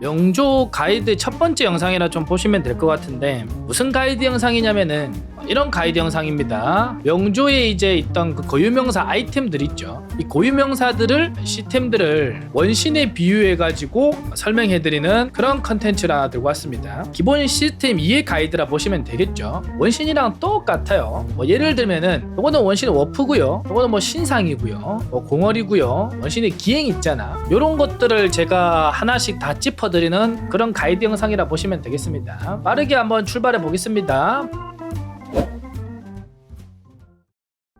명조 가이드 첫 번째 영상이라 좀 보시면 될 것 같은데 무슨 가이드 영상이냐면은 이런 가이드 영상입니다. 명조에 이제 있던 그 고유명사 아이템들 있죠. 이 고유명사들을 시스템들을 원신에 비유해 가지고 설명해 드리는 그런 컨텐츠라 들고 왔습니다. 기본 시스템 이해 가이드라 보시면 되겠죠. 원신이랑 똑같아요. 뭐 예를 들면은 이거는 원신 워프고요. 이거는 뭐 신상이고요. 뭐 공월이고요. 원신의 기행 있잖아. 이런 것들을 제가 하나씩 다 짚어 드리는 그런 가이드 영상이라 보시면 되겠습니다. 빠르게 한번 출발해 보겠습니다.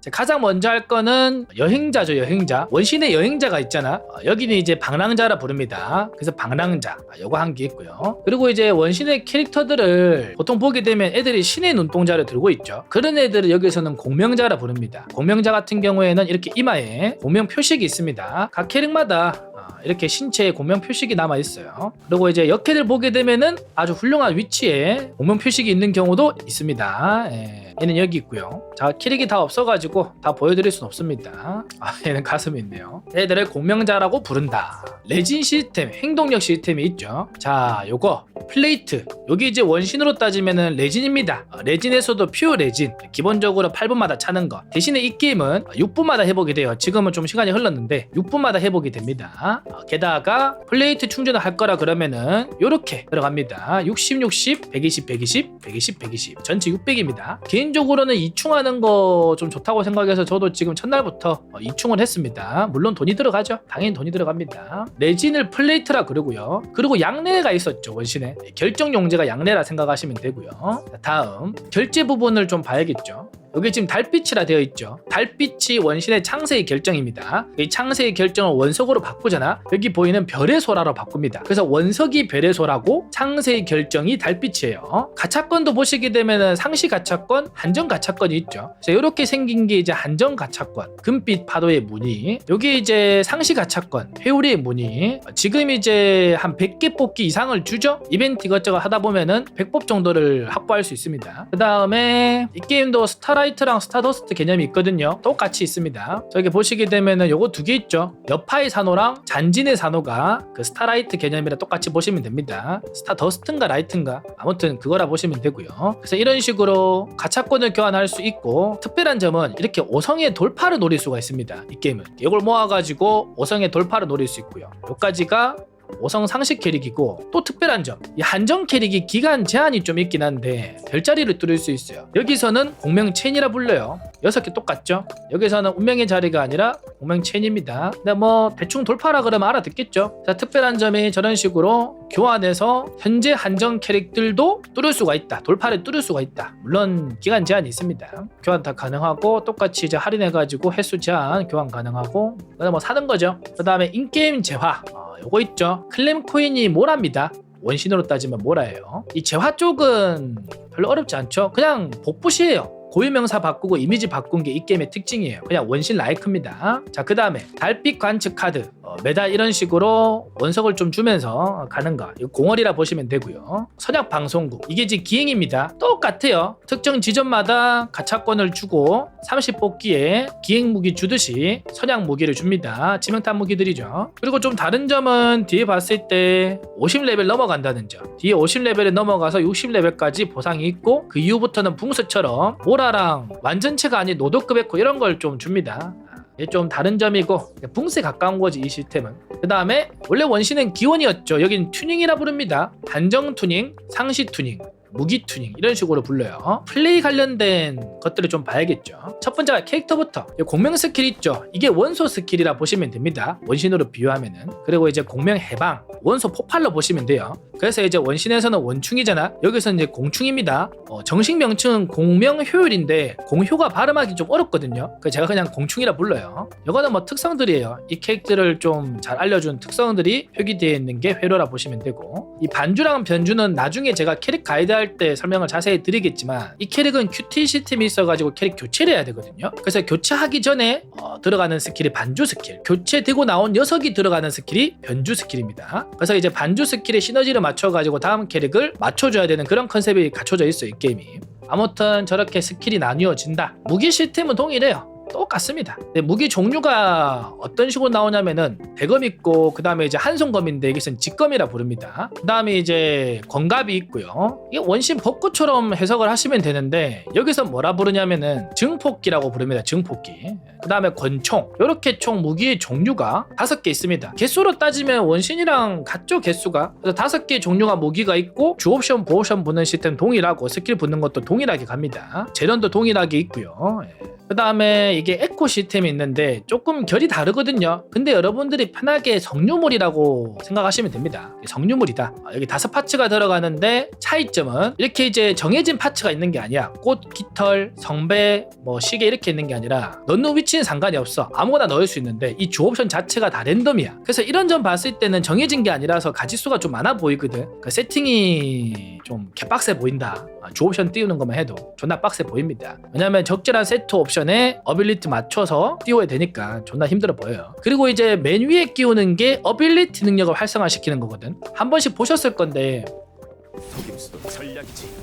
가장 먼저 할 거는 여행자죠 여행자. 원신의 여행자가 있잖아. 어, 여기는 이제 방랑자라 부릅니다. 그래서 방랑자. 아, 요거 한개 있고요. 그리고 이제 원신의 캐릭터들을 보통 보게 되면 애들이 신의 눈동자를 들고 있죠. 그런 애들을 여기서는 공명자라 부릅니다. 공명자 같은 경우에는 이렇게 이마에 공명 표식이 있습니다. 각 캐릭마다 어, 이렇게 신체에 공명 표식이 남아 있어요. 그리고 이제 역캐를 보게 되면은 아주 훌륭한 위치에 공명 표식이 있는 경우도 있습니다. 예, 얘는 여기 있고요. 자, 캐릭이 다 없어가지고 다 보여드릴 순 없습니다. 아, 얘는 가슴이 있네요. 얘들을 공명자라고 부른다. 레진 시스템, 행동력 시스템이 있죠. 자, 요거 플레이트. 여기 이제 원신으로 따지면은 레진입니다. 어, 레진에서도 퓨어 레진. 기본적으로 8분마다 차는 거. 대신에 이 게임은 6분마다 회복이 돼요. 지금은 좀 시간이 흘렀는데 6분마다 회복이 됩니다. 어, 게다가 플레이트 충전을 할 거라 그러면은 요렇게 들어갑니다. 60, 60, 120, 120, 120, 120. 전체 600입니다. 개인적으로는 이충하는 거 좀 좋다고 생각해서 저도 지금 첫날부터 어, 이충을 했습니다. 물론 돈이 들어가죠. 당연히 돈이 들어갑니다. 레진을 플레이트라 그러고요. 그리고 양내가 있었죠 원신에 결정 용제가 양내라 생각하시면 되고요. 자, 다음 결제 부분을 좀 봐야겠죠. 여기 지금 달빛이라 되어 있죠. 달빛이 원신의 창세의 결정입니다. 이 창세의 결정을 원석으로 바꾸잖아. 여기 보이는 별의 소라로 바꿉니다. 그래서 원석이 별의 소라고 창세의 결정이 달빛이에요. 가차권도 보시게 되면은 상시 가차권, 한정 가차권이 있죠. 그래서 이렇게 생긴 게 이제 한정 가차권, 금빛 파도의 무늬. 여기 이제 상시 가차권, 회오리의 무늬. 지금 이제 한 100개 뽑기 이상을 주죠. 이벤트 이것저것 하다 보면은 100법 정도를 확보할 수 있습니다. 그 다음에 이 게임도 스타라 이트랑 스타더스트 개념이 있거든요. 똑같이 있습니다. 저기 보시게 되면은 요거 두 개 있죠. 여파의 산호랑 잔진의 산호가 그 스타라이트 개념이랑 똑같이 보시면 됩니다. 스타더스트인가 라이트인가 아무튼 그거라 보시면 되고요. 그래서 이런 식으로 가차권을 교환할 수 있고 특별한 점은 이렇게 5성의 돌파를 노릴 수가 있습니다. 이 게임은 이걸 모아가지고 5성의 돌파를 노릴 수 있고요. 여기까지가 5성 상식 캐릭이고 또 특별한 점, 이 한정 캐릭이 기간 제한이 좀 있긴 한데 별자리를 뚫을 수 있어요. 여기서는 공명 체인이라 불러요. 여섯 개 똑같죠? 여기서는 운명의 자리가 아니라 공명 체인입니다. 근데 뭐 대충 돌파라 그러면 알아듣겠죠? 자, 특별한 점이 저런 식으로 교환해서 현재 한정 캐릭들도 뚫을 수가 있다. 돌파를 뚫을 수가 있다. 물론 기간 제한이 있습니다. 교환 다 가능하고 똑같이 이제 할인해가지고 횟수 제한 교환 가능하고 그다음 뭐 사는 거죠. 그 다음에 인게임 재화. 어, 요거 있죠. 클램 코인이 모랍니다. 원신으로 따지면 모라예요. 이 재화 쪽은 별로 어렵지 않죠. 그냥 복붙이에요. 고유명사 바꾸고 이미지 바꾼 게 이 게임의 특징이에요. 그냥 원신 라이크입니다. 자, 그 다음에 달빛 관측 카드. 어, 매달 이런 식으로 원석을 좀 주면서 가는 거. 이거 공월이라 보시면 되고요. 선약 방송국. 이게 이제 기행입니다. 똑같아요. 특정 지점마다 가차권을 주고 30뽑기에 기행 무기 주듯이 선약 무기를 줍니다. 지명탄 무기들이죠. 그리고 좀 다른 점은 뒤에 봤을 때 50레벨 넘어간다는 점. 뒤에 50레벨에 넘어가서 60레벨까지 보상이 있고 그 이후부터는 붕스처럼 모라랑 완전체가 아닌 노도급 에코 이런 걸 좀 줍니다. 이게 좀 다른 점이고 붕스에 가까운 거지 이 시스템은. 그 다음에 원래 원신은 기원이었죠. 여긴 튜닝이라 부릅니다. 단정 튜닝 상시 튜닝 무기 튜닝 이런 식으로 불러요. 플레이 관련된 것들을 좀 봐야겠죠. 첫 번째가 캐릭터부터. 이 공명 스킬 있죠. 이게 원소 스킬이라 보시면 됩니다. 원신으로 비유하면은. 그리고 이제 공명 해방 원소 폭발로 보시면 돼요 그래서 이제 원신에서는 원충이잖아. 여기서 이제 공충입니다. 어, 정식 명칭은 공명 효율인데 공효가 발음하기 좀 어렵거든요. 그래서 제가 그냥 공충이라 불러요. 이거는 뭐 특성들이에요. 이 캐릭터를 좀잘 알려준 특성들이 표기되어 있는 게 회로라 보시면 되고. 이 반주랑 변주는 나중에 제가 캐릭 가이드 할 때 설명을 자세히 드리겠지만 이 캐릭은 QT 시스템이 있어가지고 캐릭 교체를 해야 되거든요. 그래서 교체하기 전에 어, 들어가는 스킬이 반주 스킬. 교체되고 나온 녀석이 들어가는 스킬이 변주 스킬입니다. 그래서 이제 반주 스킬의 시너지를 맞춰가지고 다음 캐릭을 맞춰줘야 되는 그런 컨셉이 갖춰져 있어요 이 게임이. 아무튼 저렇게 스킬이 나뉘어진다. 무기 시스템은 동일해요 똑같습니다. 근데 무기 종류가 어떤 식으로 나오냐면은 대검 있고 그 다음에 이제 한손검인데 여기서는 직검이라 부릅니다. 그 다음에 이제 권갑이 있고요. 이게 원신 벚꽃처럼 해석을 하시면 되는데 여기서 뭐라 부르냐면은 증폭기라고 부릅니다. 증폭기. 그 다음에 권총. 이렇게 총 무기의 종류가 다섯 개 있습니다. 개수로 따지면 원신이랑 같죠 개수가. 그래서 다섯 개 종류가 무기가 있고 주옵션, 보옵션 붙는 시스템 동일하고 스킬 붙는 것도 동일하게 갑니다. 재련도 동일하게 있고요. 그 다음에 이게 에코 시스템이 있는데 조금 결이 다르거든요. 근데 여러분들이 편하게 성유물이라고 생각하시면 됩니다. 성유물이다. 아, 여기 다섯 파츠가 들어가는데 차이점은 이렇게 이제 정해진 파츠가 있는 게 아니야. 꽃, 깃털, 성배, 뭐 시계 이렇게 있는 게 아니라 넣는 위치는 상관이 없어. 아무거나 넣을 수 있는데 이 주 옵션 자체가 다 랜덤이야. 그래서 이런 점 봤을 때는 정해진 게 아니라서 가지수가 좀 많아 보이거든. 그 세팅이 좀 개빡세 보인다. 아, 주옵션 띄우는 것만 해도 존나 빡세 보입니다. 왜냐면 적절한 세트 옵션에 어빌리티 맞춰서 띄워야 되니까 존나 힘들어 보여요. 그리고 이제 맨 위에 끼우는 게 어빌리티 능력을 활성화시키는 거거든. 한 번씩 보셨을 건데 속임수도 전략이지.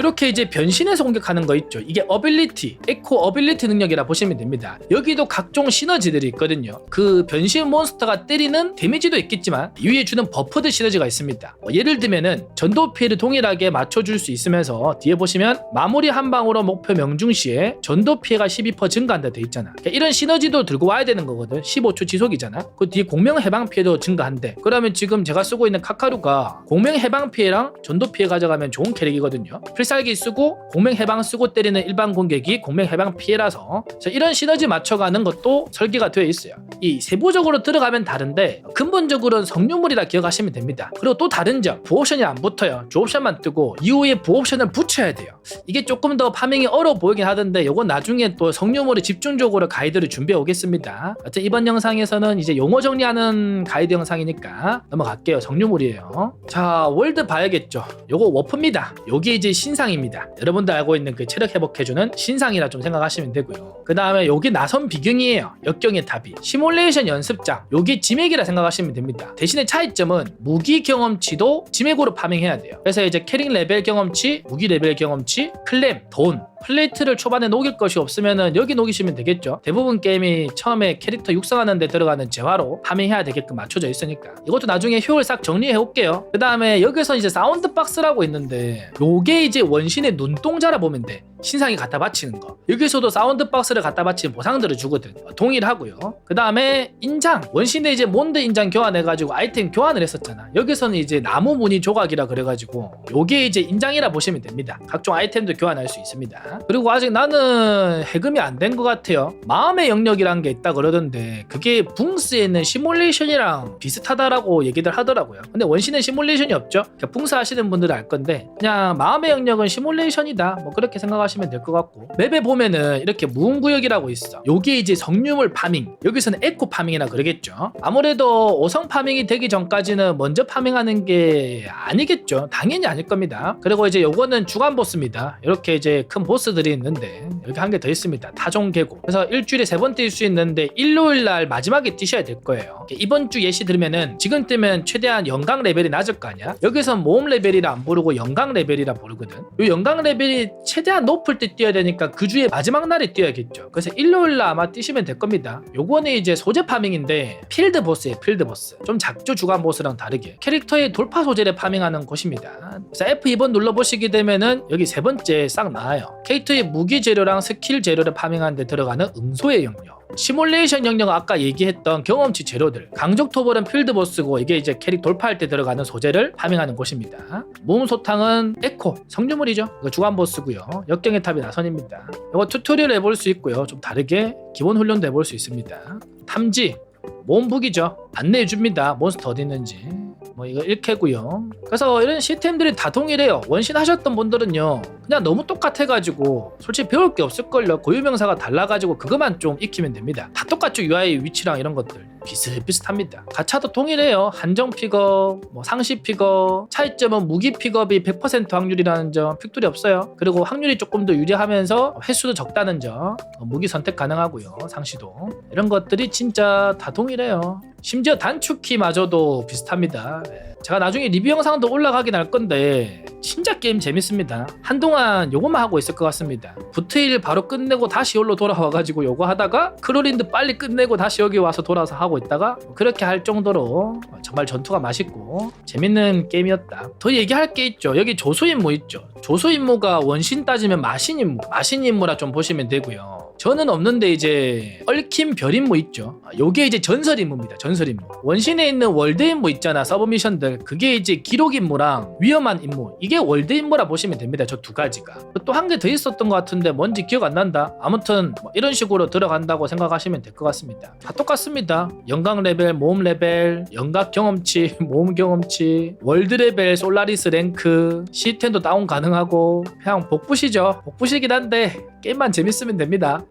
이렇게 이제 변신해서 공격하는 거 있죠. 이게 어빌리티, 에코 어빌리티 능력이라 보시면 됩니다. 여기도 각종 시너지들이 있거든요. 그 변신 몬스터가 때리는 데미지도 있겠지만 위에 주는 버프드 시너지가 있습니다. 뭐 예를 들면은 전도 피해를 동일하게 맞춰줄 수 있으면서 뒤에 보시면 마무리 한 방으로 목표 명중 시에 전도 피해가 12% 증가한다 돼 있잖아. 그러니까 이런 시너지도 들고 와야 되는 거거든. 15초 지속이잖아. 그 뒤에 공명 해방 피해도 증가한대. 그러면 지금 제가 쓰고 있는 카카루가 공명 해방 피해랑 전도 피해 가져가면 좋은 캐릭이거든요. 필살기 쓰고 공명 해방 쓰고 때리는 일반 공격이 공명 해방 피해라서 자, 이런 시너지 맞춰가는 것도 설계가 되어 있어요. 이 세부적으로 들어가면 다른데 근본적으로는 성유물이라 기억하시면 됩니다. 그리고 또 다른 점 부옵션이 안 붙어요. 주옵션만 뜨고 이후에 부옵션을 붙여야 돼요. 이게 조금 더 파밍이 어려워 보이긴 하던데 요건 나중에 또 성유물에 집중적으로 가이드를 준비해 오겠습니다. 하여튼 이번 영상에서는 이제 용어 정리하는 가이드 영상이니까 넘어갈게요. 성유물이에요. 자 월드 봐야겠죠. 요거 워프입니다. 요게 이제 신상 입니다. 여러분들 알고 있는 그 체력 회복해주는 신상이라 좀 생각하시면 되고요. 그 다음에 요게 나선 비경이에요. 역경의 탑이. 시뮬레이션 연습장. 요게 지맥이라 생각하시면 됩니다. 대신에 차이점은 무기 경험치도 지맥으로 파밍해야 돼요. 그래서 이제 캐릭 레벨 경험치, 무기 레벨 경험치, 클램, 돈, 플레이트를 초반에 녹일 것이 없으면은 여기 녹이시면 되겠죠. 대부분 게임이 처음에 캐릭터 육성하는 데 들어가는 재화로 파밍해야 되게끔 맞춰져 있으니까 이것도 나중에 효율 싹 정리해 올게요. 그 다음에 여기서 이제 사운드 박스라고 있는데 요게 이제 원신의 눈동자라 보면 돼. 신상이 갖다 바치는 거. 여기서도 사운드 박스를 갖다 바치는 보상들을 주거든. 동일하고요. 그 다음에 인장. 원신의 이제 몬드 인장 교환해가지고 아이템 교환을 했었잖아. 여기서는 이제 나무 무늬 조각이라 그래가지고 요게 이제 인장이라 보시면 됩니다. 각종 아이템도 교환할 수 있습니다. 그리고 아직 나는 해금이 안 된 것 같아요. 마음의 영역이란 게 있다 그러던데 그게 붕스에 있는 시뮬레이션이랑 비슷하다라고 얘기들 하더라고요. 근데 원신은 시뮬레이션이 없죠. 그러니까 붕스 하시는 분들은 알 건데 그냥 마음의 영역은 시뮬레이션이다. 뭐 그렇게 생각하시면 될 것 같고 맵에 보면은 이렇게 무음구역이라고 있어. 요게 이제 성유물 파밍. 여기서는 에코 파밍이라 그러겠죠. 아무래도 오성 파밍이 되기 전까지는 먼저 파밍하는 게 아니겠죠. 당연히 아닐 겁니다. 그리고 이제 요거는 주간 보스입니다. 이렇게 이제 큰 보스 들이 있는데 여기 한 개 더 있습니다. 타종 계곡. 그래서 일주일에 세 번 뛸 수 있는데 일요일 날 마지막에 뛰셔야 될 거예요. 이번 주 예시 들으면은 지금 뜨면 최대한 영광 레벨이 낮을 거 아니야? 여기선 모험 레벨이라 안 부르고 영광 레벨이라 부르거든. 요 영광 레벨이 최대한 높을 때 뛰어야 되니까 그 주에 마지막 날에 뛰어야겠죠. 그래서 일요일 날 아마 뛰시면 될 겁니다. 요거는 이제 소재 파밍인데 필드 보스예요. 필드 보스. 좀 작죠 주간 보스랑 다르게. 캐릭터의 돌파 소재를 파밍하는 곳입니다. 그래서 F2번 눌러보시게 되면은 여기 세 번째 싹 나와요. 캐릭터의 무기 재료랑 스킬 재료를 파밍하는 데 들어가는 응소의 영역. 시뮬레이션 영역은 아까 얘기했던 경험치 재료들. 강적 토벌은 필드 보스고 이게 이제 캐릭 돌파할 때 들어가는 소재를 파밍하는 곳입니다. 모음 소탕은 에코 성유물이죠. 이거 주간 보스고요. 역경의 탑이 나선입니다. 이거 튜토리얼 해볼 수 있고요. 좀 다르게 기본 훈련도 해볼 수 있습니다. 탐지 모음북이죠. 안내해줍니다. 몬스터 어디 있는지. 뭐 이거 1캐고요. 그래서 이런 시스템들이 다 동일해요. 원신 하셨던 분들은요 그냥 너무 똑같아가지고 솔직히 배울 게 없을걸요. 고유명사가 달라가지고 그것만 좀 익히면 됩니다. 다 똑같죠 UI 위치랑 이런 것들. 비슷비슷합니다. 가차도 동일해요. 한정 픽업 뭐 상시 픽업 차이점은 무기 픽업이 100% 확률이라는 점 픽돌이 없어요. 그리고 확률이 조금 더 유리하면서 횟수도 적다는 점 어, 무기 선택 가능하고요 상시도. 이런 것들이 진짜 다 동일해요. 심지어 단축키마저도 비슷합니다. 예. 제가 나중에 리뷰 영상도 올라가긴 할 건데 진짜 게임 재밌습니다. 한동안 요것만 하고 있을 것 같습니다. 부트일 바로 끝내고 다시 여기로 돌아와가지고 요거 하다가 크롤린드 빨리 끝내고 다시 여기 와서 돌아서 하고 있다가 그렇게 할 정도로 정말 전투가 맛있고 재밌는 게임이었다. 더 얘기할 게 있죠. 여기 조수 임무 있죠. 조수 임무가 원신 따지면 마신 임무, 마신 임무라 좀 보시면 되고요. 저는 없는데 이제 얽힌 별 임무 있죠. 아, 요게 이제 전설 임무입니다. 전설 임무. 원신에 있는 월드 임무 있잖아. 서브 미션들. 그게 이제 기록 임무랑 위험한 임무. 이게 월드 임무라 보시면 됩니다. 저 두 가지가. 또 한 개 더 있었던 것 같은데 뭔지 기억 안 난다. 아무튼 뭐 이런 식으로 들어간다고 생각하시면 될 것 같습니다. 다 똑같습니다. 영광 레벨, 모험 레벨, 영각 경험치, 모험 경험치, 월드 레벨, 솔라리스 랭크, 시텐도 다운 가능하고 그냥 복붙이죠. 복붙이긴 한데 게임만 재밌으면 됩니다.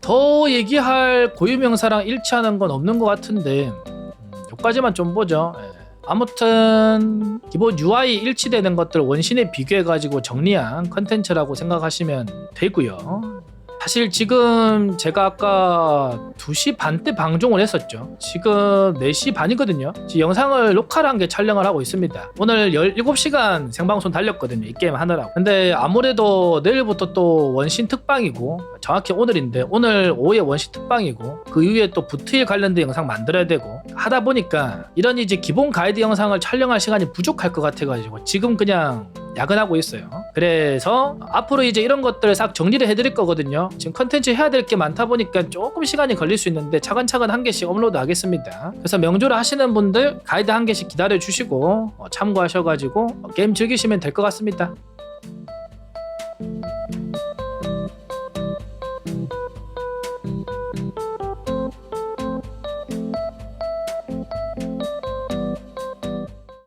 더 얘기할 고유명사랑 일치하는 건 없는 것 같은데 음, 여기까지만 좀 보죠. 예. 아무튼 기본 UI 일치되는 것들 원신에 비교해가지고 정리한 컨텐츠라고 생각하시면 되고요. 사실 지금 제가 아까 2시 반 때 방송을 했었죠. 지금 4시 반이거든요. 지금 영상을 녹화한 게 촬영을 하고 있습니다. 오늘 17시간 생방송 달렸거든요. 이 게임 하느라고. 근데 아무래도 내일부터 또 원신 특방이고 정확히 오늘인데 오늘 오후에 원신 특방이고 그 이후에 또 부트에 관련된 영상 만들어야 되고 하다 보니까 이런 이제 기본 가이드 영상을 촬영할 시간이 부족할 것 같아가지고 지금 그냥 야근하고 있어요. 그래서 앞으로 이제 이런 것들을 싹 정리를 해드릴 거거든요. 지금 컨텐츠 해야 될 게 많다 보니까 조금 시간이 걸릴 수 있는데 차근차근 한 개씩 업로드 하겠습니다. 그래서 명조를 하시는 분들 가이드 한 개씩 기다려 주시고 어, 참고하셔가지고 어, 게임 즐기시면 될 것 같습니다.